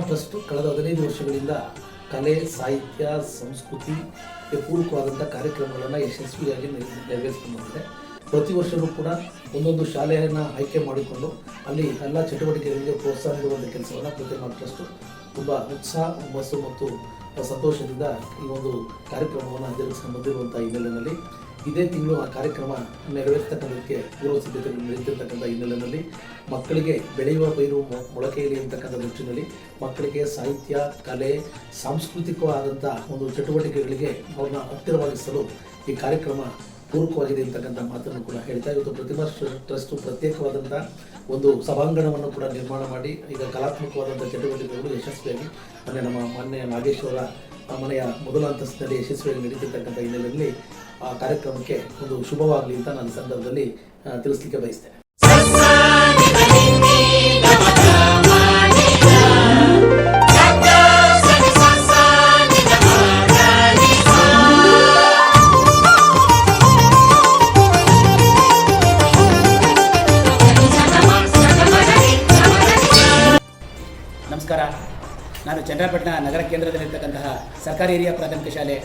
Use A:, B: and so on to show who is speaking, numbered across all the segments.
A: Trust ಕಳೆದ ಹದಿನೈದು ವರ್ಷಗಳಿಂದ ಕಲೆ, ಸಾಹಿತ್ಯ, ಸಂಸ್ಕೃತಿ ಪೂರಕವಾದಂಥ ಕಾರ್ಯಕ್ರಮಗಳನ್ನು ಯಶಸ್ವಿಯಾಗಿ ನೆರ- ನೆರವೇರಿಸ್ಕೊಂಡು ಬಂದಿದೆ ಪ್ರತಿ ವರ್ಷವೂ ಕೂಡ ಒಂದೊಂದು ಶಾಲೆಯನ್ನು ಆಯ್ಕೆ ಮಾಡಿಕೊಂಡು ಅಲ್ಲಿ ಎಲ್ಲ ಚಟುವಟಿಕೆಗಳಿಗೆ ಪ್ರೋತ್ಸಾಹ ನೀಡುವಂಥ ಕೆಲಸವನ್ನು ಪ್ರತಿ ಮಾಡಿದಷ್ಟು ತುಂಬ ಉತ್ಸಾಹ, ಹುಮ್ಮಸ್ಸು ಮತ್ತು ಸಂತೋಷದಿಂದ ಈ ಒಂದು ಕಾರ್ಯಕ್ರಮವನ್ನು ಜರುಗಿಸ್ಕೊಂಡು ಬಂದಿರುವಂಥ ಹಿನ್ನೆಲೆಯಲ್ಲಿ ಇದೇ ತಿಂಗಳು ಆ ಕಾರ್ಯಕ್ರಮ ನೆರವೇರ್ತಕ್ಕಂಥದಕ್ಕೆ ಪೂರ್ವ ಸಿದ್ಧತೆಗಳು ನಡೆಯುತ್ತಿರ್ತಕ್ಕಂಥ ಹಿನ್ನೆಲೆಯಲ್ಲಿ ಮಕ್ಕಳಿಗೆ ಬೆಳೆಯುವ ಪೈರು ಮೊಳಕೆಯಲ್ಲಿ ಅಂತಕ್ಕಂಥ ನಿಟ್ಟಿನಲ್ಲಿ ಮಕ್ಕಳಿಗೆ ಸಾಹಿತ್ಯ, ಕಲೆ, ಸಾಂಸ್ಕೃತಿಕವಾದಂಥ ಒಂದು ಚಟುವಟಿಕೆಗಳಿಗೆ ಅವ್ರನ್ನ ಹತ್ತಿರವಾಗಿಸಲು ಈ ಕಾರ್ಯಕ್ರಮ ಪೂರಕವಾಗಿದೆ ಅಂತಕ್ಕಂಥ ಮಾತನ್ನು ಕೂಡ ಹೇಳ್ತಾ ಇವತ್ತು ಪ್ರತಿಮಾ ಟ್ರಸ್ಟ್ ಪ್ರತ್ಯೇಕವಾದಂಥ ಒಂದು ಸಭಾಂಗಣವನ್ನು ಕೂಡ ನಿರ್ಮಾಣ ಮಾಡಿ, ಈಗ ಕಲಾತ್ಮಕವಾದಂಥ ಚಟುವಟಿಕೆಗಳು ಯಶಸ್ವಿಯಾಗಿ ಮೊನ್ನೆ ನಮ್ಮ ಮಾನ್ಯ ನಾಗೇಶ್ವರ ಮನೆಯ ಮೊದಲ ಅಂತಸ್ತಿನಲ್ಲಿ ಯಶಸ್ವಿಯಾಗಿ ನಡೀತಿರ್ತಕ್ಕಂಥ ಹಿನ್ನೆಲೆಯಲ್ಲಿ ಆ ಕಾರ್ಯಕ್ರಮಕ್ಕೆ ಒಂದು ಶುಭವಾಗಲಿ ಅಂತ ನಾನು ಸಂದರ್ಭದಲ್ಲಿ ತಿಳಿಸ್ಲಿಕ್ಕೆ ಬಯಸ್ತೇನೆ.
B: ನಮಸ್ಕಾರ. ನಾನು ಚಂದ್ರಪಟ್ಟಣ ನಗರ ಕೇಂದ್ರದಲ್ಲಿರ್ತಕ್ಕಂತಹ ಸರ್ಕಾರಿ ಹಿರಿಯ ಪ್ರಾಥಮಿಕ ಶಾಲೆ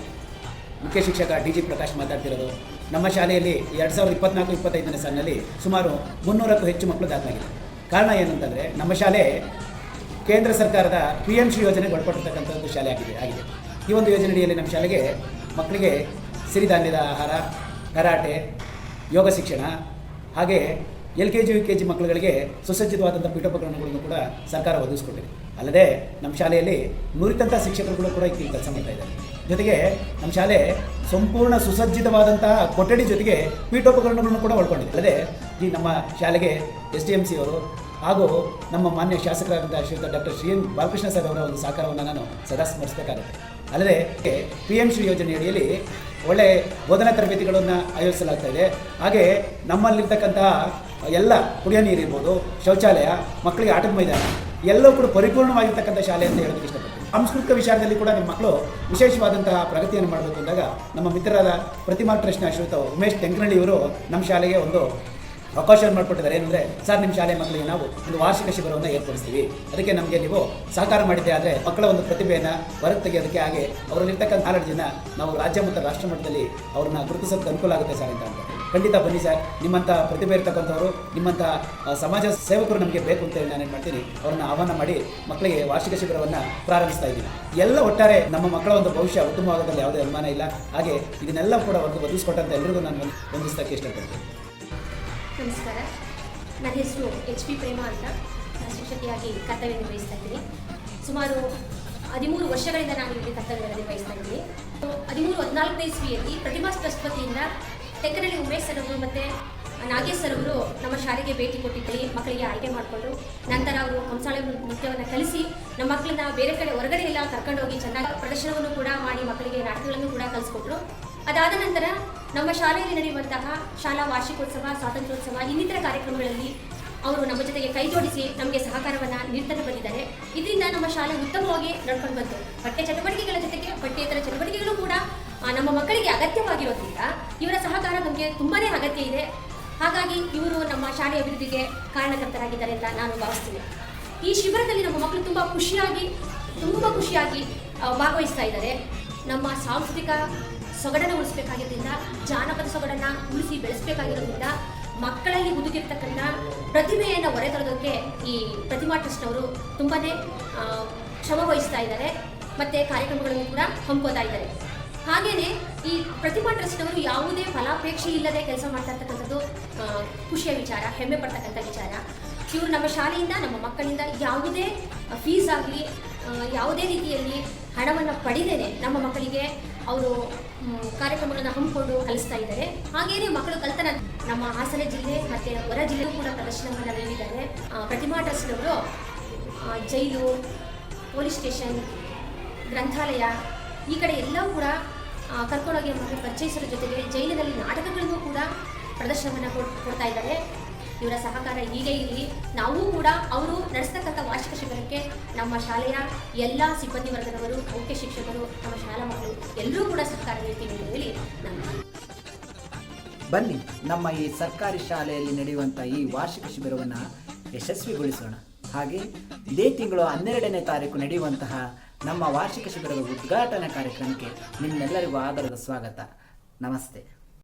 B: ಮುಖ್ಯ ಶಿಕ್ಷಕ ಡಿ ಜಿ ಪ್ರಕಾಶ್ ಮಾತಾಡ್ತಿರೋದು. ನಮ್ಮ ಶಾಲೆಯಲ್ಲಿ ಎರಡು ಸಾವಿರದ ಇಪ್ಪತ್ನಾಲ್ಕು, ಇಪ್ಪತ್ತೈದನೇ ಸಾಲಿನಲ್ಲಿ ಸುಮಾರು ಮುನ್ನೂರಕ್ಕೂ ಹೆಚ್ಚು ಮಕ್ಕಳು ದಾಖಲಾಗಿದೆ. ಕಾರಣ ಏನಂತಂದರೆ, ನಮ್ಮ ಶಾಲೆ ಕೇಂದ್ರ ಸರ್ಕಾರದ ಪಿ ಎಂ ಶ್ರೀ ಯೋಜನೆಗೆ ಒಳಪಟ್ಟಿರ್ತಕ್ಕಂಥ ಒಂದು ಶಾಲೆ ಆಗಿದೆ ಆಗಿದೆ. ಈ ಒಂದು ಯೋಜನೆಯಡಿಯಲ್ಲಿ ನಮ್ಮ ಶಾಲೆಗೆ ಮಕ್ಕಳಿಗೆ ಸಿರಿಧಾನ್ಯದ ಆಹಾರ, ಕರಾಟೆ, ಯೋಗ ಶಿಕ್ಷಣ, ಹಾಗೆ L K G, U K G ಮಕ್ಕಳುಗಳಿಗೆ ಸುಸಜ್ಜಿತವಾದಂಥ ಪೀಠೋಪಕರಣಗಳನ್ನು ಕೂಡ ಸರ್ಕಾರ ಒದಗಿಸ್ಕೊಟ್ಟಿದೆ. ಅಲ್ಲದೆ ನಮ್ಮ ಶಾಲೆಯಲ್ಲಿ ನುರಿತಂಥ ಶಿಕ್ಷಕರುಗಳು ಕೂಡ ಈ ಕೆಲಸ ಮಾಡ್ತಾ ಇದ್ದಾರೆ. ಜೊತೆಗೆ ನಮ್ಮ ಶಾಲೆ ಸಂಪೂರ್ಣ ಸುಸಜ್ಜಿತವಾದಂತಹ ಕೊಠಡಿ ಜೊತೆಗೆ ಪೀಠೋಪಕರಣಗಳನ್ನು ಕೂಡ ಒಳ್ಕೊಂಡಿದೆ ಅಲ್ಲದೆ ಈ ನಮ್ಮ ಶಾಲೆಗೆ ಎಸ್ ಡಿ ಎಂ ಸಿ ಅವರು ಹಾಗೂ ನಮ್ಮ ಮಾನ್ಯ ಶಾಸಕರಾದಂಥ ಶ್ರೀಯುತ doctor Shri N Balakrishna sir ಅವರ ಒಂದು ಸಹಕಾರವನ್ನು ನಾನು ಸದಾ ಸ್ಮರಿಸಬೇಕಾಗುತ್ತೆ. ಅಲ್ಲದೆ ಪಿ ಎಂ ಶ್ರೀ ಯೋಜನೆಯಡಿಯಲ್ಲಿ ಒಳ್ಳೆ ಬೋಧನಾ ತರಬೇತಿಗಳನ್ನು ಆಯೋಜಿಸಲಾಗ್ತಾ ಇದೆ. ಹಾಗೆ ನಮ್ಮಲ್ಲಿರ್ತಕ್ಕಂತಹ ಎಲ್ಲ ಕುಡಿಯೋ ನೀರಿರ್ಬೋದು ಶೌಚಾಲಯ, ಮಕ್ಕಳಿಗೆ ಆಟದ ಮೈದಾನ, ಎಲ್ಲವೂ ಕೂಡ ಪರಿಪೂರ್ಣವಾಗಿರ್ತಕ್ಕಂಥ ಶಾಲೆ ಅಂತ ಹೇಳೋದಕ್ಕೆ ಇಷ್ಟಪಡ್ತೀನಿ. ಸಾಂಸ್ಕೃತಿಕ ವಿಚಾರದಲ್ಲಿ ಕೂಡ ನಿಮ್ಮ ಮಕ್ಕಳು ವಿಶೇಷವಾದಂತಹ ಪ್ರಗತಿಯನ್ನು ಮಾಡಬೇಕು ಅಂದಾಗ ನಮ್ಮ ಮಿತ್ರರಾದ ಪ್ರತಿಮಾ ಟ್ರಸ್ಟ್ನ ಶ್ರೀಯುತ ಉಮೇಶ್ ತೆಂಕನಳ್ಳಿ ಇವರು ನಮ್ಮ ಶಾಲೆಗೆ ಒಂದು ಅವಕಾಶವನ್ನು ಮಾಡಿಕೊಟ್ಟಿದ್ದಾರೆ. ಏನಂದರೆ, ಸರ್, ನಿಮ್ಮ ಶಾಲೆ ಮಕ್ಕಳಿಗೆ ನಾವು ಒಂದು ವಾರ್ಷಿಕ ಶಿಬಿರವನ್ನು ಏರ್ಪಡಿಸ್ತೀವಿ. ಅದಕ್ಕೆ ನಮಗೆ ನೀವು ಸಹಕಾರ ಮಾಡಿದ್ದೆ ಆದರೆ ಮಕ್ಕಳ ಒಂದು ಪ್ರತಿಭೆಯನ್ನು ಹೊರಗೆ ತೆಗೆಯೋದಕ್ಕೆ ಹಾಗೆ ಅವರಲ್ಲಿರ್ತಕ್ಕಂಥ ನಾಲೆಡ್ಜನ್ನು ನಾವು ರಾಜ್ಯ ಮತ್ತು ರಾಷ್ಟ್ರ ಮಟ್ಟದಲ್ಲಿ ಅವ್ರನ್ನ ಗುರುತಿಸೋದಕ್ಕೆ ಅನುಕೂಲ ಆಗುತ್ತೆ ಸರ್ ಅಂತ ಖಂಡಿತ ಬನ್ನಿ ಸರ್. ನಿಮ್ಮಂಥ ಪ್ರತಿಭೆ ಇರ್ತಕ್ಕಂಥವ್ರು ನಿಮ್ಮಂಥ ಸಮಾಜ ಸೇವಕರು ನಮಗೆ ಬೇಕು ಅಂತ ಹೇಳಿ ನಾನೇನು ಮಾಡ್ತೀನಿ, ಅವ್ರನ್ನ ಆಹ್ವಾನ ಮಾಡಿ ಮಕ್ಕಳಿಗೆ ವಾರ್ಷಿಕ ಶಿಬಿರವನ್ನು ಪ್ರಾರಂಭಿಸ್ತಾ ಇದ್ದೀನಿ. ಎಲ್ಲ ಒಟ್ಟಾರೆ ನಮ್ಮ ಮಕ್ಕಳ ಒಂದು ಭವಿಷ್ಯ ಉತ್ತಮವಾಗೋದ್ರಲ್ಲಿ ಯಾವುದೇ ಅನುಮಾನ ಇಲ್ಲ. ಹಾಗೆ ಇದನ್ನೆಲ್ಲ ಕೂಡ ಒಂದು ಒದಗಿಸ್ಕೊಟ್ಟಂತ ಎಲ್ಲರಿಗೂ ನಾನು ಹೊಂದಿಸ್ತಕ್ಕೆ ಇಷ್ಟಪಡ್ತೀನಿ.
C: ನಮಸ್ಕಾರ. ನನ್ನ ಹೆಸರು ಎಚ್ ಪಿ ಪ್ರೇಮ ಅಂತ. ನಾನು ಶಿಕ್ಷಕಿಯಾಗಿ ಕರ್ತವ್ಯ ನಿರ್ವಹಿಸ್ತಾ ಇದ್ದೀನಿ. ಸುಮಾರು ಹದಿಮೂರು ವರ್ಷಗಳಿಂದ ನಾನು ಇಲ್ಲಿ ಕರ್ತವ್ಯಗಳನ್ನು ನಿರ್ವಹಿಸ್ತಾ ಇದ್ದೀನಿ. ಹದಿಮೂರು ಹದಿನಾಲ್ಕನೇ ಇಸ್ವಿಯಲ್ಲಿ ಪ್ರತಿಮಾ ಟ್ರಸ್ಟ್ ತೆಕ್ಕನಹಳ್ಳಿ ಉಮೇಶ್ ಸರ್ ಅವರು ಮತ್ತು ನಾಗೇಶ್ ಸರ್ ಅವರು ನಮ್ಮ ಶಾಲೆಗೆ ಭೇಟಿ ಕೊಟ್ಟಿದ್ದಲ್ಲಿ ಮಕ್ಕಳಿಗೆ ಆಯ್ಕೆ ಮಾಡಿಕೊಂಡು ನಂತರ ಅವರು ಕಂಸಾಳೆ ನೃತ್ಯವನ್ನು ಕಲಿಸಿ ನಮ್ಮ ಮಕ್ಕಳನ್ನ ಬೇರೆ ಕಡೆ ಹೊರಗಡೆ ಎಲ್ಲ ಕರ್ಕೊಂಡೋಗಿ ಚೆನ್ನಾಗಿ ಪ್ರದರ್ಶನವನ್ನು ಕೂಡ ಮಾಡಿ ಮಕ್ಕಳಿಗೆ ನಾಟಕಗಳನ್ನು ಕೂಡ ಕಲಿಸ್ಕೊಟ್ರು. ಅದಾದ ನಂತರ ನಮ್ಮ ಶಾಲೆಯಲ್ಲಿ ನಡೆಯುವಂತಹ ಶಾಲಾ ವಾರ್ಷಿಕೋತ್ಸವ, ಸ್ವಾತಂತ್ರ್ಯೋತ್ಸವ, ಇನ್ನಿತರ ಕಾರ್ಯಕ್ರಮಗಳಲ್ಲಿ ಅವರು ನಮ್ಮ ಜೊತೆಗೆ ಕೈ ಜೋಡಿಸಿ ನಮಗೆ ಸಹಕಾರವನ್ನು ನೀಡ್ತಾನೆ ಬಂದಿದ್ದಾರೆ. ಇದರಿಂದ ನಮ್ಮ ಶಾಲೆ ಉತ್ತಮವಾಗಿ ನಡ್ಕೊಂಡು ಬಂತು. ಪಠ್ಯ ಚಟುವಟಿಕೆಗಳ ಜೊತೆಗೆ ಪಠ್ಯೇತರ ಚಟುವಟಿಕೆಗಳು ಕೂಡ ನಮ್ಮ ಮಕ್ಕಳಿಗೆ ಅಗತ್ಯವಾಗಿರೋದ್ರಿಂದ ಇವರ ಸಹಕಾರ ನಮಗೆ ತುಂಬಾನೇ ಅಗತ್ಯ ಇದೆ. ಹಾಗಾಗಿ ಇವರು ನಮ್ಮ ಶಾಲೆ ಅಭಿವೃದ್ಧಿಗೆ ಕಾರಣಕರ್ತರಾಗಿದ್ದಾರೆ ಅಂತ ನಾನು ಭಾವಿಸ್ತೀನಿ. ಈ ಶಿಬಿರದಲ್ಲಿ ನಮ್ಮ ಮಕ್ಕಳು ತುಂಬ ಖುಷಿಯಾಗಿ ತುಂಬ ಖುಷಿಯಾಗಿ ಭಾಗವಹಿಸ್ತಾ ಇದ್ದಾರೆ. ನಮ್ಮ ಸಾಂಸ್ಕೃತಿಕ ಸೊಗಡನ್ನು ಉಳಿಸ್ಬೇಕಾಗಿರೋದ್ರಿಂದ, ಜಾನಪದ ಸೊಗಡನ್ನು ಉಳಿಸಿ ಬೆಳೆಸಬೇಕಾಗಿರೋದ್ರಿಂದ, ಮಕ್ಕಳಲ್ಲಿ ಹುದುಗಿರ್ತಕ್ಕಂಥ ಪ್ರತಿಭೆಯನ್ನು ಹೊರತರೋದಕ್ಕೆ ಈ ಪ್ರತಿಮಾ ಟ್ರಸ್ಟ್ನವರು ತುಂಬಾ ಶ್ರಮ ವಹಿಸ್ತಾ ಇದ್ದಾರೆ. ಮತ್ತು ಕಾರ್ಯಕ್ರಮಗಳನ್ನು ಕೂಡ ಹಮ್ಮಿಕೋತಾ ಇದ್ದಾರೆ. ಹಾಗೆಯೇ ಈ ಪ್ರತಿಮಾ ಟ್ರಸ್ಟ್ನವರು ಯಾವುದೇ ಫಲಾಪೇಕ್ಷೆ ಇಲ್ಲದೆ ಕೆಲಸ ಮಾಡ್ತಾ ಇರ್ತಕ್ಕಂಥದ್ದು ಖುಷಿಯ ವಿಚಾರ, ಹೆಮ್ಮೆ ಪಡ್ತಕ್ಕಂಥ ವಿಚಾರ. ಇವರು ನಮ್ಮ ಶಾಲೆಯಿಂದ, ನಮ್ಮ ಮಕ್ಕಳಿಂದ ಯಾವುದೇ ಫೀಸ್ ಆಗಲಿ ಯಾವುದೇ ರೀತಿಯಲ್ಲಿ ಹಣವನ್ನು ಪಡೆದೇನೆ ನಮ್ಮ ಮಕ್ಕಳಿಗೆ ಅವರು ಕಾರ್ಯಕ್ರಮಗಳನ್ನು ಹಮ್ಮಿಕೊಂಡು ಕಲಿಸ್ತಾ ಇದ್ದಾರೆ. ಹಾಗೆಯೇ ಮಕ್ಕಳು ಕಲ್ತನ ನಮ್ಮ ಹಾಸನ ಜಿಲ್ಲೆ ಮತ್ತು ಹೊರ ಜಿಲ್ಲೆಯೂ ಕೂಡ ಪ್ರದರ್ಶನವನ್ನು ನೀಡಿದ್ದಾರೆ. ಪ್ರತಿಮಾ ಟ್ರಸ್ಟ್ನವರು ಜೈಲು, ಪೊಲೀಸ್ ಸ್ಟೇಷನ್, ಗ್ರಂಥಾಲಯ, ಈ ಕಡೆ ಎಲ್ಲವೂ ಕೂಡ ಕರ್ಕೊಂಡೋಗಿ ನಮಗೆ ಪರಿಚಯಿಸೋದ್ರ ಜೊತೆಗೆ ಜೈಲಿನಲ್ಲಿ ನಾಟಕಗಳಿಗೂ ಕೂಡ ಪ್ರದರ್ಶನವನ್ನು ಕೊಡ್- ಕೊಡ್ತಾ ಇದ್ದಾರೆ. ಇವರ ಸಹಕಾರ ಹೀಗೆ ಇರಲಿ ನಾವು ಕೂಡ ಅವರು ನಡೆಸ್ತಕ್ಕಂಥ ವಾರ್ಷಿಕ ಶಿಬಿರಕ್ಕೆ ನಮ್ಮ ಶಾಲೆಯ ಎಲ್ಲ ಸಿಬ್ಬಂದಿ ವರ್ಗದವರು, ಮುಖ್ಯ ಶಿಕ್ಷಕರು, ನಮ್ಮ ಶಾಲಾ ಮಕ್ಕಳು ಎಲ್ಲರೂ ಕೂಡ ಸಹಕಾರ ನೀಡ್ತೀವಿ ಎಂದು ಹೇಳಿ ನಾನು
D: ಬನ್ನಿ, ನಮ್ಮ ಈ ಸರ್ಕಾರಿ ಶಾಲೆಯಲ್ಲಿ ನಡೆಯುವಂಥ ಈ ವಾರ್ಷಿಕ ಶಿಬಿರವನ್ನು ಯಶಸ್ವಿಗೊಳಿಸೋಣ.
E: ಹಾಗೆ ಇದೇ ತಿಂಗಳು ಹನ್ನೆರಡನೇ ತಾರೀಕು ನಡೆಯುವಂತಹ ನಮ್ಮ ವಾರ್ಷಿಕ ಶಿಬಿರದ ಉದ್ಘಾಟನಾ ಕಾರ್ಯಕ್ರಮಕ್ಕೆ ನಿಮ್ಮೆಲ್ಲರಿಗೂ ಆಧಾರದ ಸ್ವಾಗತ. ನಮಸ್ತೆ.